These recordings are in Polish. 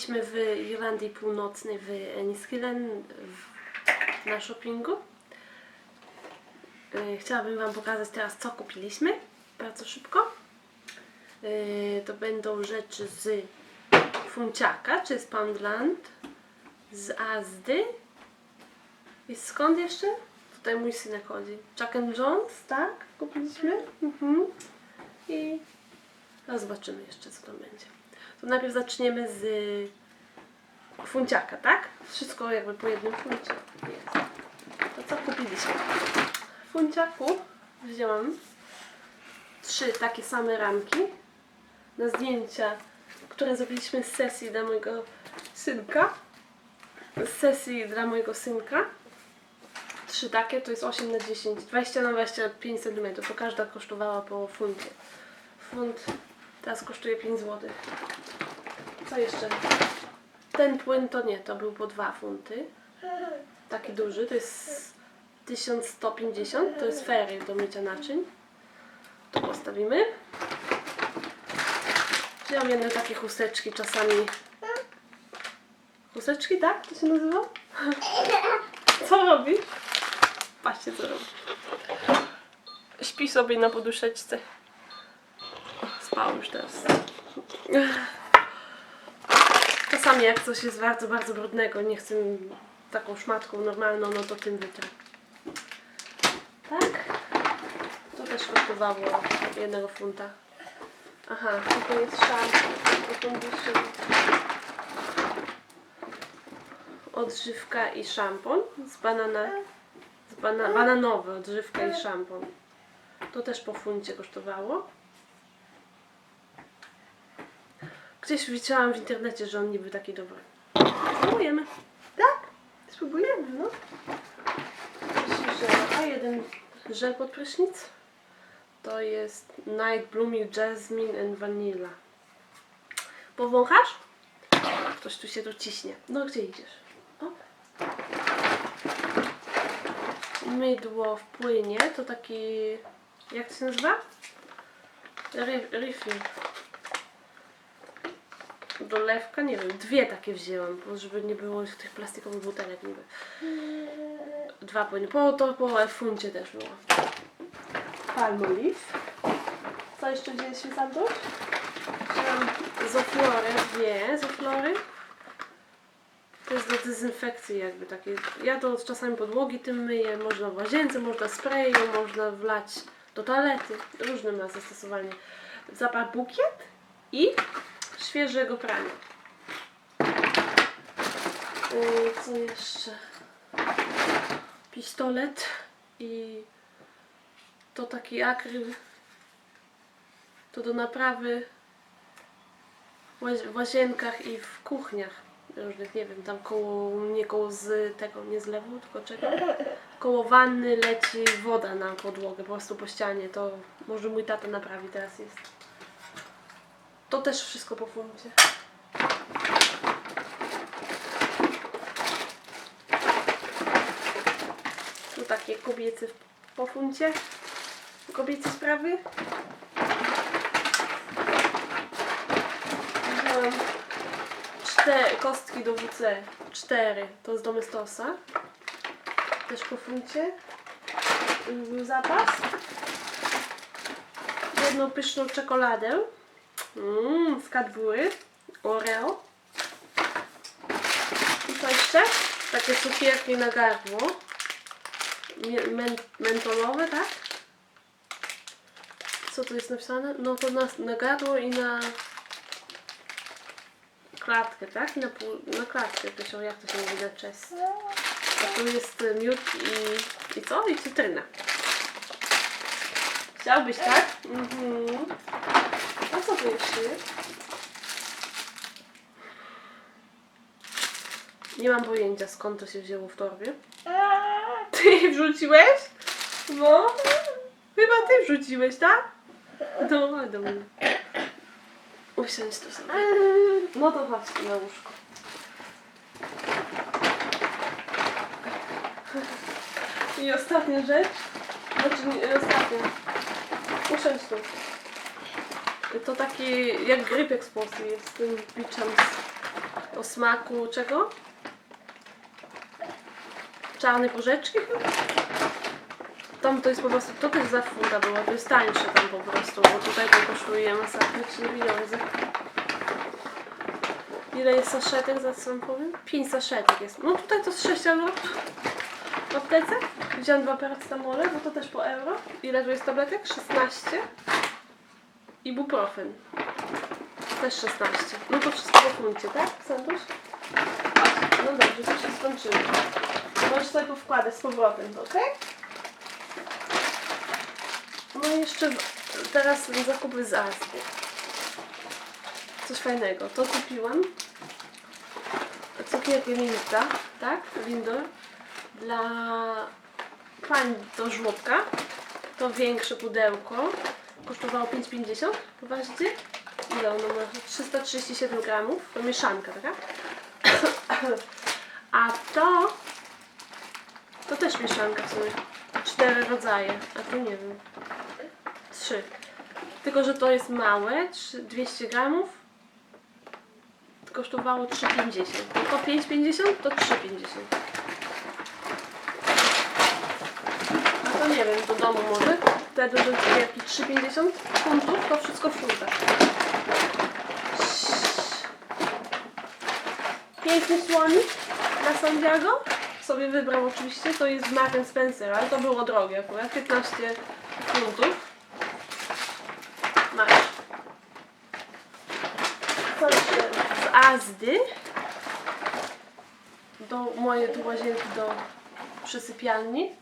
Byliśmy w Irlandii Północnej, w Enniskillen na shoppingu. Yy, Chciałabym Wam pokazać teraz, co kupiliśmy. Bardzo szybko. Yy, To będą rzeczy z Funciaka, czy z Poundland, z Azdy. I skąd jeszcze? Tutaj mój synek chodzi. Jack and Jones, tak? Kupiliśmy. Mhm. I teraz zobaczymy jeszcze, co tam będzie. To najpierw zaczniemy z funciaka, tak? Wszystko jakby po jednym funcie. To co kupiliśmy? W funciaku wzięłam trzy takie same ramki na zdjęcia, które zrobiliśmy z sesji dla mojego synka. Z sesji dla mojego synka. Trzy takie, to jest 8 na 10, 20 na 25 cm, to każda kosztowała po funcie. Funt teraz kosztuje 5 zł. Co jeszcze? Ten płyn to nie, to był po 2 funty. Taki duży, to jest 1150, to jest fery do mycia naczyń. Tu postawimy. Wziąłem jedne takie chusteczki czasami. Chusteczki, tak? To się nazywa? Co robi? Patrzcie co robi. Śpi sobie na poduszeczce. O, Spał już teraz. Czasami jak coś jest bardzo, bardzo brudnego, nie chcę taką szmatką normalną, no to tym wytrę. Tak? To też kosztowało jednego funta. Aha, to jest szampon. To funduszy. Odżywka i szampon z banana. Z bana, bananowy odżywka i szampon. To też po funcie kosztowało. Gdzieś widziałam w internecie, że on niby taki dobry. Spróbujemy. Tak? Spróbujemy, no. A jeden żel pod prysznic. To jest Night Blooming Jasmine and Vanilla. Powąchasz? Ktoś tu się tu ciśnie. No gdzie idziesz? O. Mydło w płynie to taki... Jak to się nazywa? Re- Refill. Dolewka? Nie wiem, dwie takie wzięłam, bo żeby nie było tych plastikowych butelek niby. Dwa płyny. Po to po funcie też było. Palmolive. Co jeszcze wzięliśmy Santusz? Wziąłam Zoflorę, dwie Zoflory. To jest do dezynfekcji jakby takie. Ja to czasami podłogi tym myję, można w łazience, można sprayu, można wlać do toalety. Różne ma zastosowanie. Zapach bukiet i świeżego prania. Yy, co jeszcze? Pistolet i to taki akryl. To do naprawy w łaz- w łazienkach i w kuchniach różnych, nie wiem, tam koło, nie koło z tego, nie zlewu, tylko czego? Koło wanny leci woda na podłogę, po prostu po ścianie, to może mój tata naprawi, teraz jest. To też wszystko po funcie. Tu takie kobiece po funcie. Kobiece sprawy. Wziąłam cztery kostki do WC. Cztery. To z Domestosa. Też po funcie. Zapas. Jedną pyszną czekoladę. Mmm, z Cadbury. Oreo. I co jeszcze? Takie cukierki na gardło. Mentolowe, tak? Co tu jest napisane? No to na, na gardło i na klatkę, tak? Na, pół, na klatkę piszą, jak to się mówi na czes. A tu jest y, miód i, i co? I cytryna. Chciałbyś, tak? Mhm. Nie mam pojęcia skąd to się wzięło w torbie. Ty wrzuciłeś? No. Chyba ty wrzuciłeś, tak? No, do mnie. Usiądź tu sobie. No to chodź na łóżko. I ostatnia rzecz. Znaczy nie ostatnia. Usiądź tu. To taki jak gryp eksplosji jest z tym biczem z o smaku czego? Czarnej porzeczki chyba? Tam to jest po prostu, to też za funta było, to jest tańsze tam po prostu, bo tutaj to kosztuje masakryczne pieniądze. Ile jest saszetek, za co wam powiem? 5 saszetek jest. No tutaj to z 6 euro w aptece. Wziąłem dwa paracetamole, bo to też po euro. Ile tu jest tabletek? 16. Ibuprofen. Też 16. No to wszystko po funcie, tak, Santusz? No dobrze, to się skończyło. Możesz sobie powkładać z powrotem, ok? No i jeszcze teraz zakupy z Azji. Coś fajnego. To kupiłam. Cukierki Linda, tak? Lindor. Dla pań do żłobka. To większe pudełko. Kosztowało 5,50 poważnie. Ile ono ma? 337 gramów. To mieszanka, taka. A to... To też mieszanka w sumie. Cztery rodzaje. A tu nie wiem. Trzy. Tylko, że to jest małe. trzy- 200 gramów. Kosztowało 3,50. No to 5,50 to 3,50. A to nie wiem, do domu może. Te duże cukierki 3,50 funtów, to wszystko w funtach. Piękny słonik dla Santiago. Sobie wybrał oczywiście, to jest Mark Spencer, ale to było drogie akurat, 15 funtów. Masz. Co? Z Azdy. Do mojej tu łazienki do przysypialni.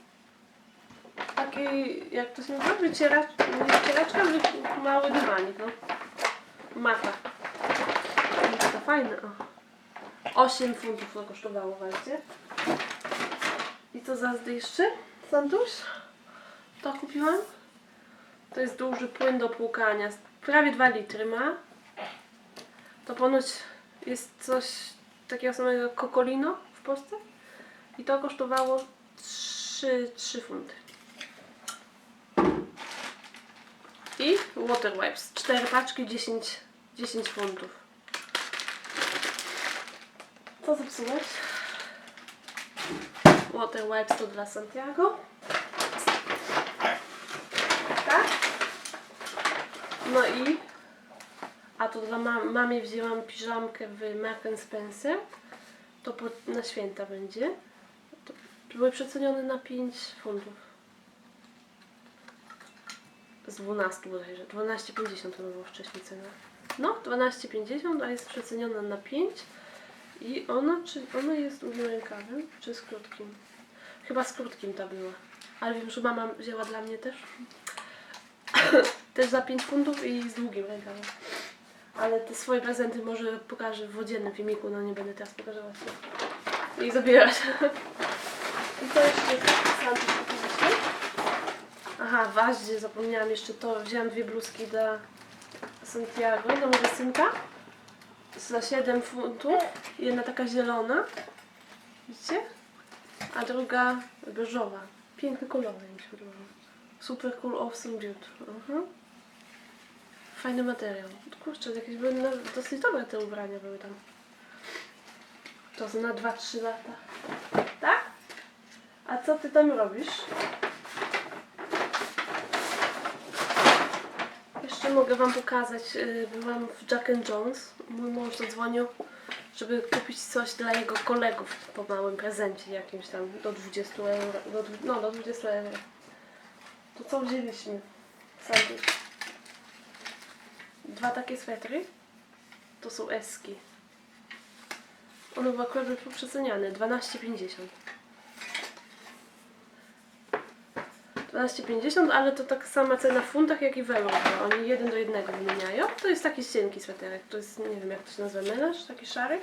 Takiej, jak to się nazywa? Wycieracz, nie wycieraczka, wy, mały dywanik, no. Mata. I To fajne, o. 8 funtów to kosztowało walcie. I co za Azdy jeszcze? Santusz? To kupiłam. To jest duży płyn do płukania. Prawie 2 litry ma. To ponoć jest coś takiego samego jak Cocolino w Polsce. I to kosztowało 3, 3 funty. I Water Wipes. 4 paczki 10, 10 funtów. Co zepsułeś? Water Wipes to dla Santiago. Tak? No i a to dla mam, wzięłam piżamkę w Mark Spencer. To po, na święta będzie. To były przecenione na 5 funtów. Z 12 bodajże. 12,50 to było wcześniej cena. No, 12,50, a jest przeceniona na 5. I ona, czy ona jest długim rękawem, czy z krótkim? Chyba z krótkim ta była. Ale wiem, że mama wzięła dla mnie też. też za 5 funtów i z długim rękawem. Ale te swoje prezenty może pokażę w oddzielnym filmiku, no nie będę teraz pokazywać i zabierać. I to jeszcze. Aha, w Aździe zapomniałam jeszcze to. Wzięłam dwie bluzki dla Santiago, dla mojego synka. Za 7 funtów. Jedna taka zielona. Widzicie? A druga beżowa. Piękne kolory mi się podobają. Super cool awesome dude. Mhm. Fajny materiał. Kurczę, jakieś były dosyć dobre te ubrania były tam. To na 2-3 lata. Tak? A co ty tam robisz? Jeszcze mogę wam pokazać. y, Byłam w Jack and Jones. Mój mąż zadzwonił, żeby kupić coś dla jego kolegów po małym prezencie jakimś tam do 20 euro. Do, no, do 20 euro. To co wzięliśmy? Sandwich. Dwa takie swetry. To są eski. One były akurat przeceniane. 12,50. 12,50, ale to tak sama cena w funtach, jak i w euro. Oni jeden do jednego wymieniają. To jest taki cienki sweterek. To jest, nie wiem jak to się nazywa, melanż, taki szary.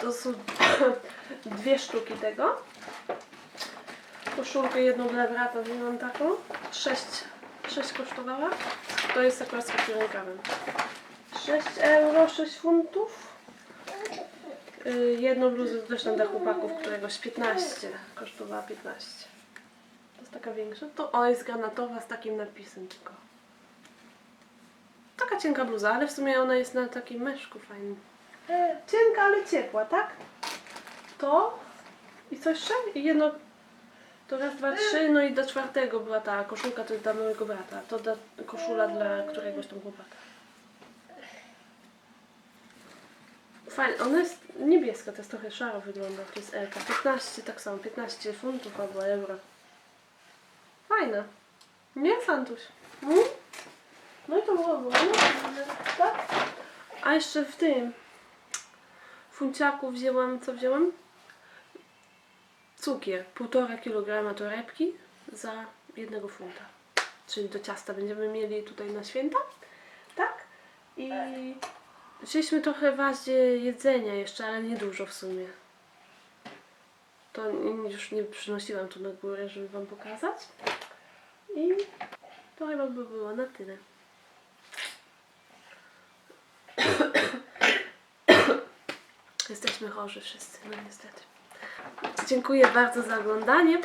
To są dwie sztuki tego. Koszulkę jedną dla brata wzięłam taką. 6, 6 kosztowała. To jest akurat z rękawem. 6 euro, 6 funtów. Y, Jedną bluzę też tam dla chłopaków, któregoś 15. Kosztowała 15. To jest taka większa. To o jest granatowa z takim napisem tylko. Taka cienka bluza, ale w sumie ona jest na takim meszku fajnym. e, cienka, ale ciepła, tak? To i coś jeszcze? I jedno, to raz, dwa, trzy, no i do czwartego była ta koszulka, to jest dla mojego brata. To da, koszula dla któregoś tam chłopaka. Fajnie, ona jest niebieska, to jest trochę szaro wygląda, to jest Elka. 15, tak samo, 15 funtów albo euro. Fajna. Nie, Santuś? Mm? No i to było ładne, tak? A jeszcze w tym funciaku wzięłam, co wzięłam? Cukier, półtora kilograma torebki za jednego funta. Czyli do ciasta będziemy mieli tutaj na święta, tak? I wzięliśmy trochę w jedzenia jeszcze, ale nie dużo w sumie. To już nie przynosiłam tu na górę, żeby wam pokazać. I to chyba by było na tyle. Jesteśmy chorzy wszyscy, no niestety. Dziękuję bardzo za oglądanie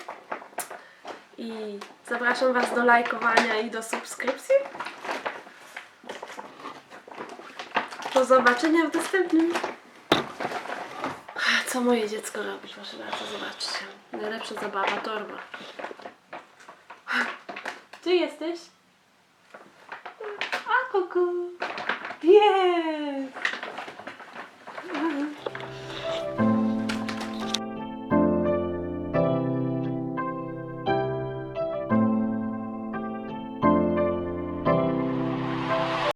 i zapraszam Was do lajkowania i do subskrypcji. Do zobaczenia w następnym. Co moje dziecko robi? Proszę bardzo, zobaczcie. Najlepsza zabawa, torba. Ty jesteś? A kuku. Jest!